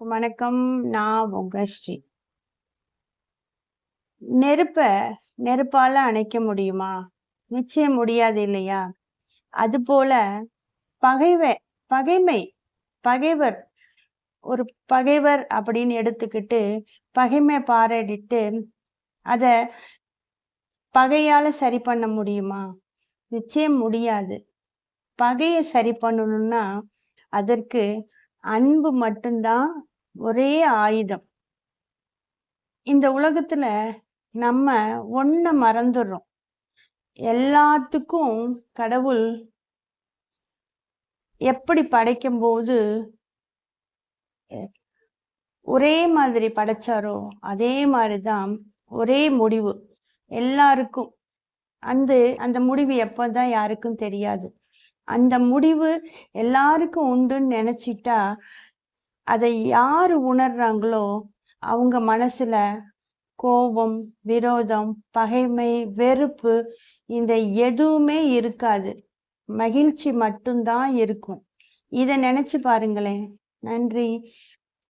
வணக்கம். நான் உங்க ஸ்ரீ. நெருப்ப நெருப்பால அணைக்க முடியுமா? நிச்சயம் முடியாது இல்லையா? அது போல பகைவை பகைமை பகைவர் ஒரு பகைவர் அப்படின்னு எடுத்துக்கிட்டு பகைமை பாராடிட்டு அத பகையால சரி பண்ண முடியுமா? நிச்சயம் முடியாது. பகையை சரி பண்ணணும்னா அதற்கு அன்பு மட்டும்தான் ஒரே ஆயுதம். இந்த உலகத்துல நம்ம ஒன்ன மறந்துடுறோம். எல்லாத்துக்கும் கடவுள் எப்படி படைக்கும் போது ஒரே மாதிரி படைச்சாரோ அதே மாதிரிதான் ஒரே முடிவு எல்லாருக்கும். அந்த அந்த முடிவு எப்பதான் யாருக்கும் தெரியாது. அந்த முடிவு எல்லாருக்கும் உண்டுன்னு நினைச்சிட்டா அதை யாரு உணர்றாங்களோ அவங்க மனசுல கோபம் விரோதம் பகைமை வெறுப்பு இந்த எதுவுமே இருக்காது. மகிழ்ச்சி மட்டும்தான் இருக்கும். இதை நினைச்சு பாருங்களேன். நன்றி.